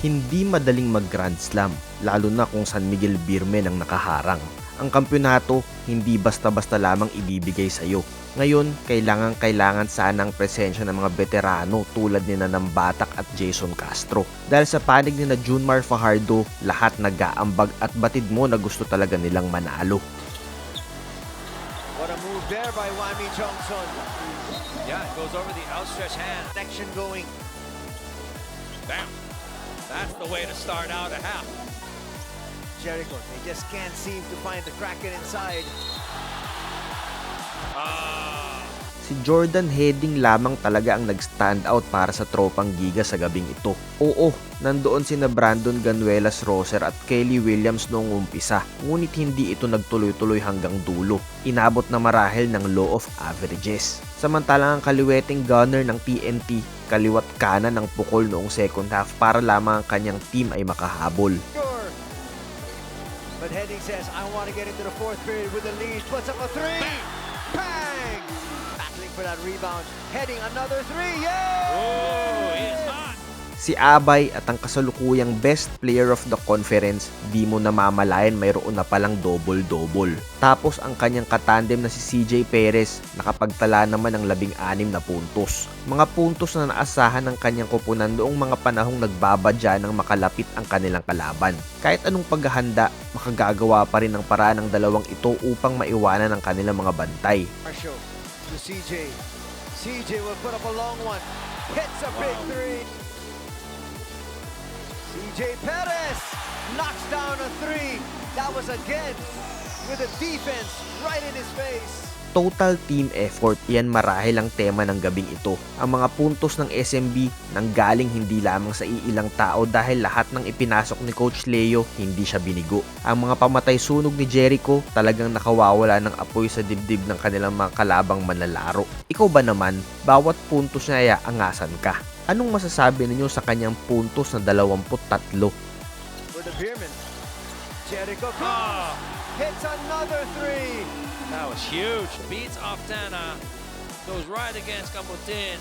Hindi madaling mag-Grand Slam, lalo na kung San Miguel Birmen ang nakaharang. Ang kampyonato, hindi basta-basta lamang ibibigay sa iyo. Ngayon, kailangan kailangan sana ang presensya ng mga veterano tulad ni Nanam Batak at Jason Castro. Dahil sa panig ni na Junmar Fajardo, lahat nag-aambag at batid mo na gusto talaga nilang manalo. What a move there by Wami Johnson. Yeah, it goes over the outstretched hand. Connection going. Bam. That's the way to start out a half. Jericho, they just can't seem to find the Kraken inside. Ah. Si Jordan Heading lamang talaga ang nag-stand out para sa tropang giga sa gabing ito. Oo, nandoon sina Brandon Ganuelas Roser at Kelly Williams noong umpisa, ngunit hindi ito nagtuloy-tuloy hanggang dulo. Inabot na marahil ng law of averages. Samantalang ang kaliweting gunner ng TNT, kaliwat kanan ng pukol noong second half para lamang ang kanyang team ay makahabol. But Heading says, I want to get into the fourth period with the lead. Puts up a three. Bang! Battling for that rebound. Heading another three. Yeah! Oh, he is hot. Si Abay at ang kasalukuyang best player of the conference, di mo namamalayan mayroon na palang double-double. Tapos ang kanyang katandem na si CJ Perez, nakapagtala naman ng labing-anim na puntos. Mga puntos na naasahan ng kanyang kupunan noong mga panahong nagbabadya ng makalapit ang kanilang kalaban. Kahit anong paghahanda, makagagawa pa rin ng paraan ng dalawang ito upang maiwanan ang kanilang mga bantay. Marshall to CJ. CJ will put up a long one. Hits a big three. CJ Perez knocks down a three. That was again with a defense right in his face. Total team effort, yan marahil ang tema ng gabing ito. Ang mga puntos ng SMB nanggaling hindi lamang sa iilang tao dahil lahat ng ipinasok ni Coach Leo hindi siya binigo. Ang mga pamatay sunog ni Jericho talagang nakawawala ng apoy sa dibdib ng kanilang mga kalabang manlalaro. Ikaw ba naman, bawat puntos na iya angasan ka? Anong masasabi ninyo sa kanyang puntos na 23? For the Beerman. Jericho Ah. Hits another three. That was huge. Beats off Tana. Goes right against Caputin.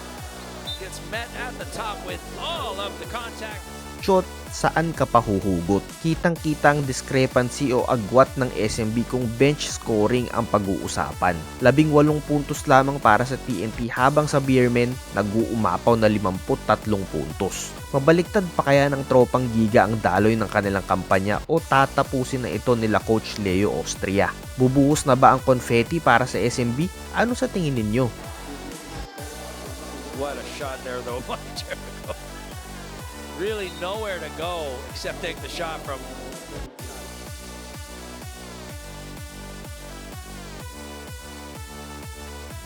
Gets met at the top with all of the contact. Shot, saan ka pa huhugot? Kitang-kitang discrepancy o agwat ng SMB kung bench scoring ang pag-uusapan. Labing walong puntos lamang para sa TNT habang sa Beermen, nag-uumapaw na 53 puntos. Mabaliktad pa kaya ng tropang giga ang daloy ng kanilang kampanya o tatapusin na ito nila Coach Leo Austria? Bubuhos na ba ang confetti para sa SMB? Ano sa tingin ninyo? What a shot there, though, by Jericho. Really nowhere to go except take the shot from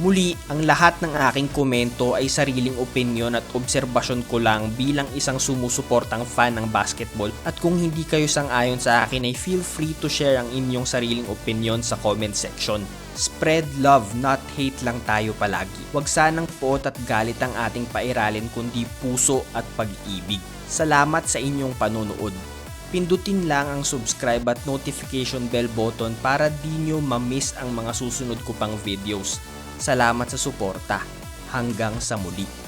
Muli, ang lahat ng aking komento ay sariling opinyon at obserbasyon ko lang bilang isang sumusuportang fan ng basketball at kung hindi kayo sang-ayon sa akin ay feel free to share ang inyong sariling opinion sa comment section. Spread love, not hate lang tayo palagi. Huwag sanang poot at galit ang ating pairalin kundi puso at pag-ibig. Salamat sa inyong panonood. Pindutin lang ang subscribe at notification bell button para di nyo ma-miss ang mga susunod ko pang videos. Salamat sa suporta. Hanggang sa muli.